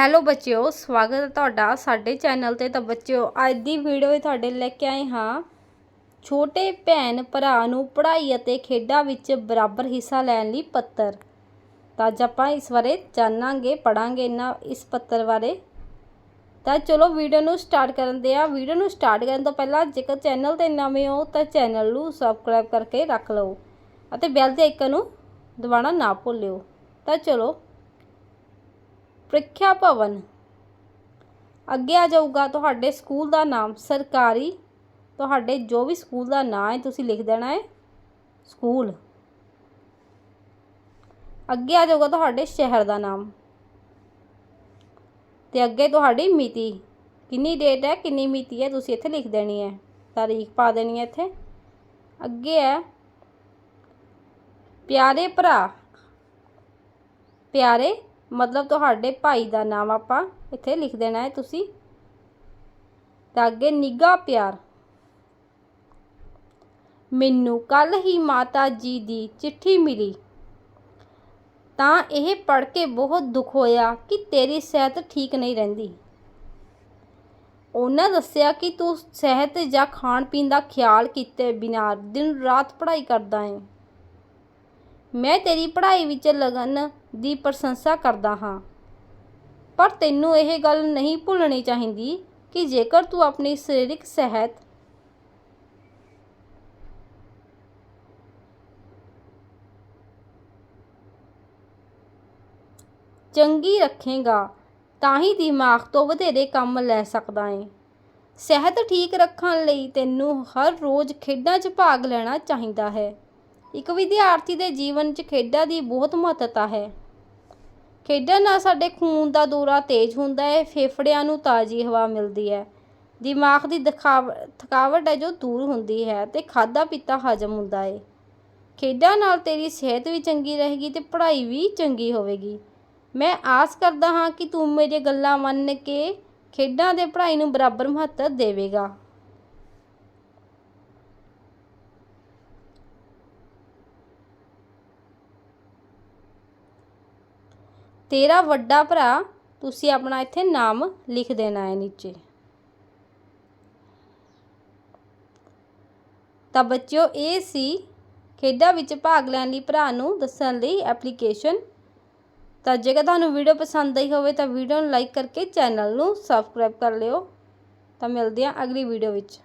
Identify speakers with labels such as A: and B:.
A: Hello ਬੱਚਿਓ, ਸਵਾਗਤ ਹੈ ਤੁਹਾਡਾ ਸਾਡੇ ਚੈਨਲ ਤੇ। ਤਾਂ ਬੱਚਿਓ, ਅੱਜ ਦੀ ਵੀਡੀਓ ਵਿੱਚ ਤੁਹਾਡੇ ਲੈ ਕੇ ਆਏ ਹਾਂ। ਛੋਟੇ ਭੈਣ ਭਰਾ ਨੂੰ ਪੜ੍ਹਾਈ ਅਤੇ ਖੇਡਾਂ ਵਿੱਚ ਬਰਾਬਰ ਹਿੱਸਾ ਲੈਣ ਲਈ ਪੱਤਰ। ਤਾਂ ਅੱਜ ਆਪਾਂ ਇਸ ਬਾਰੇ ਜਾਣਾਂਗੇ ਪੜਾਂਗੇ ਇਹਨਾਂ ਇਸ ਪੱਤਰ ਬਾਰੇ। ਤਾਂ ਚਲੋ ਵੀਡੀਓ ਨੂੰ ਸਟਾਰਟ ਕਰਨ ਦੇ ਆ ਵੀਡੀਓ ਨੂੰ ਸਟਾਰਟ ਕਰਨ ਤੋਂ ਪਹਿਲਾਂ ਜੇਕਰ ਚੈਨਲ ਤੇ ਨਵੇਂ ਹੋ ਤਾਂ ਚੈਨਲ ਨੂੰ ਸਬਸਕ੍ਰਾਈਬ ਕਰਕੇ ਰੱਖ ਲਓ ਅਤੇ ਬੈਲ ਦੇ ਆਈਕਨ ਨੂੰ ਦਬਾਉਣਾ ਨਾ ਭੁੱਲਿਓ। ਤਾਂ ਚਲੋ ਪ੍ਰੀਖਿਆ ਭਵਨ ਅੱਗੇ ਆ ਜਾਊਗਾ ਤੁਹਾਡੇ ਸਕੂਲ ਦਾ ਨਾਮ, ਸਰਕਾਰੀ। ਤੁਹਾਡੇ ਜੋ ਵੀ ਸਕੂਲ ਦਾ ਨਾਮ ਹੈ, ਤੁਸੀਂ ਲਿਖ ਦੇਣਾ ਹੈ, ਸਕੂਲ। ਅੱਗੇ ਆ ਜਾਊਗਾ ਤੁਹਾਡੇ ਸ਼ਹਿਰ ਦਾ ਨਾਮ। ਤੇ ਅੱਗੇ ਤੁਹਾਡੀ ਮਿਤੀ। ਕਿੰਨੀ ਡੇਟ ਹੈ, ਕਿੰਨੀ ਮਿਤੀ ਹੈ, ਤੁਸੀਂ ਇੱਥੇ ਲਿਖ ਦੇਣੀ ਹੈ। ਤਾਰੀਖ ਪਾ ਦੇਣੀ ਹੈ ਇੱਥੇ। ਅੱਗੇ ਹੈ, ਪਿਆਰੇ ਭਰਾ, ਪਿਆਰੇ ਮਤਲਬ ਤੁਹਾਡੇ ਭਾਈ ਦਾ ਨਾਮ ਆਪਾਂ ਇੱਥੇ ਲਿਖ ਦੇਣਾ ਹੈ ਤੁਸੀਂ। ਤਾਂ ਅੱਗੇ ਨਿੱਘਾ ਪਿਆਰ। ਮੈਨੂੰ ਕੱਲ ਹੀ ਮਾਤਾ ਜੀ ਦੀ ਚਿੱਠੀ ਮਿਲੀ। ਤਾਂ ਇਹ ਪੜ੍ਹ ਕੇ ਬਹੁਤ ਦੁੱਖ ਹੋਇਆ ਕਿ ਤੇਰੀ ਸਿਹਤ ਠੀਕ ਨਹੀਂ ਰਹਿੰਦੀ। ਉਹਨਾਂ ਦੱਸਿਆ ਕਿ ਤੂੰ ਸਿਹਤ ਜਾਂ ਖਾਣ ਪੀਣ ਦਾ ਖਿਆਲ ਕੀਤੇ ਬਿਨਾਂ ਦਿਨ ਰਾਤ ਪੜ੍ਹਾਈ ਕਰਦਾ ਹੈ। ਮੈਂ ਤੇਰੀ ਪੜ੍ਹਾਈ ਵਿੱਚ ਲਗਨ ਦੀ ਪ੍ਰਸ਼ੰਸਾ ਕਰਦਾ ਹਾਂ। ਪਰ ਤੈਨੂੰ ਇਹ ਗੱਲ ਨਹੀਂ ਭੁੱਲਣੀ ਚਾਹੀਦੀ ਕਿ ਜੇਕਰ ਤੂੰ ਆਪਣੀ ਸਰੀਰਕ ਸਿਹਤ ਚੰਗੀ ਰੱਖੇਗਾ, ਤਾਂ ਹੀ ਦਿਮਾਗ ਤੋਂ ਵਧੇਰੇ ਕੰਮ ਲੈ ਸਕਦਾ ਏ। ਸਿਹਤ ਠੀਕ ਰੱਖਣ ਲਈ ਤੈਨੂੰ ਹਰ ਰੋਜ਼ ਖੇਡਾਂ 'ਚ ਭਾਗ ਲੈਣਾ ਚਾਹੀਦਾ ਹੈ। ਇੱਕ ਵਿਦਿਆਰਥੀ ਦੇ ਜੀਵਨ 'ਚ ਖੇਡਾਂ ਦੀ ਬਹੁਤ ਮਹੱਤਤਾ ਹੈ। ਖੇਡਾਂ ਨਾਲ ਸਾਡੇ ਖੂਨ ਦਾ ਦੌਰਾ ਤੇਜ਼ ਹੁੰਦਾ ਹੈ, ਫੇਫੜਿਆਂ ਨੂੰ ਤਾਜ਼ੀ ਹਵਾ ਮਿਲਦੀ ਹੈ। ਦਿਮਾਗ ਦੀ ਥਕਾਵਟ ਹੈ ਜੋ ਦੂਰ ਹੁੰਦੀ ਹੈ ਅਤੇ ਖਾਦਾ ਪੀਤਾ ਹਜਮ ਹੁੰਦਾ ਹੈ। ਖੇਡਾਂ ਨਾਲ ਤੇਰੀ ਸਿਹਤ ਵੀ ਚੰਗੀ ਰਹੇਗੀ ਅਤੇ ਪੜ੍ਹਾਈ ਵੀ ਚੰਗੀ ਹੋਵੇਗੀ। ਮੈਂ ਆਸ ਕਰਦਾ ਹਾਂ ਕਿ ਤੂੰ ਮੇਰੀਆਂ ਗੱਲਾਂ ਮੰਨ ਕੇ ਖੇਡਾਂ ਦੇ ਪੜ੍ਹਾਈ ਨੂੰ ਬਰਾਬਰ ਮਹੱਤਵ ਦੇਵੇਗਾ। ਤੇਰਾ ਵੱਡਾ ਭਰਾ, ਤੁਸੀਂ ਆਪਣਾ ਇੱਥੇ ਨਾਮ ਲਿਖ ਦੇਣਾ ਹੈ ਨੀਚੇ। ਤਾਂ ਬੱਚਿਓ, ਇਹ ਸੀ ਖੇਡਾਂ ਵਿੱਚ ਭਾਗ ਲੈਣ ਲਈ ਭਰਾ ਨੂੰ ਦੱਸਣ ਲਈ ਐਪਲੀਕੇਸ਼ਨ। ਤਾਂ ਜੇਕਰ ਤੁਹਾਨੂੰ ਵੀਡੀਓ ਪਸੰਦ ਆਈ ਹੋਵੇ, ਤਾਂ ਵੀਡੀਓ ਨੂੰ ਲਾਈਕ ਕਰਕੇ ਚੈਨਲ ਨੂੰ ਸਬਸਕ੍ਰਾਈਬ ਕਰ ਲਿਓ। ਤਾਂ ਮਿਲਦੇ ਹਾਂ ਅਗਲੀ ਵੀਡੀਓ ਵਿੱਚ।